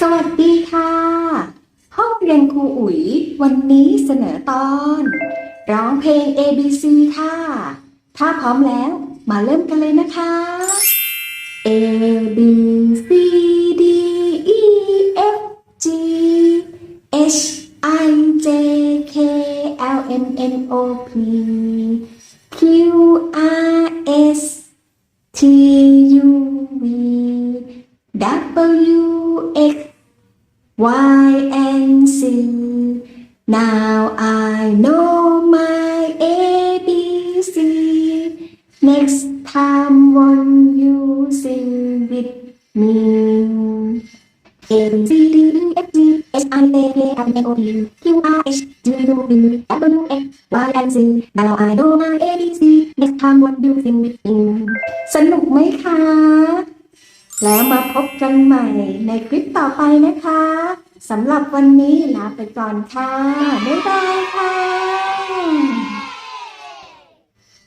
สวัสดีค่ะ ห้องเรียนครูอุ๋ย วันนี้เสนอตอน ร้องเพลง A B C ค่ะ ถ้าพร้อมแล้วมาเริ่มกันเลยนะคะ A B C D E F G H I J K L M N O P W X Y and Z. Now I know my ABC. Next time when you sing with me. A B C D E F G H I J K L M N O P Q R S T U V W X Y and Z. Now I know my ABC. Next time when you sing with me. สนุกไหมคะ แล้วมาพบกันใหม่ในคลิปต่อไปนะคะสำหรับวันนี้ลาไปก่อนค่ะ บ๊ายบายค่ะ